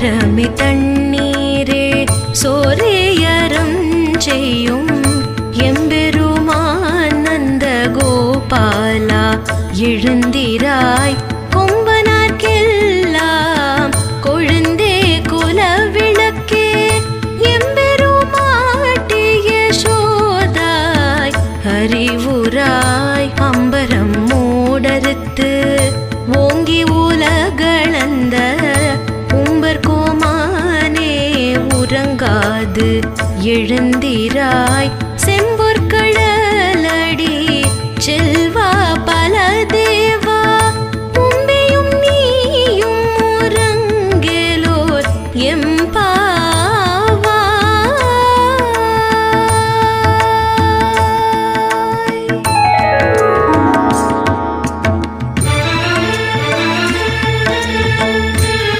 சோரமே தண்ணீரே சோரையரம் செய்யும் எம்பெருமான் நந்த கோபாலா எழுந்திராய் கொம்பனார்க்கெல்லாம் கொழுந்தே குல விளக்கே எம்பெருமாட்டிய சோதாய் அறிவுராய் அம்பரம் மூடறுத்து ஓங்கி உறங்காது எழுந்திராய். செம்பொற்கடலடி செல்வா பல தேவா. உம்பியும் நீயும் உறங்கேலோர். எம்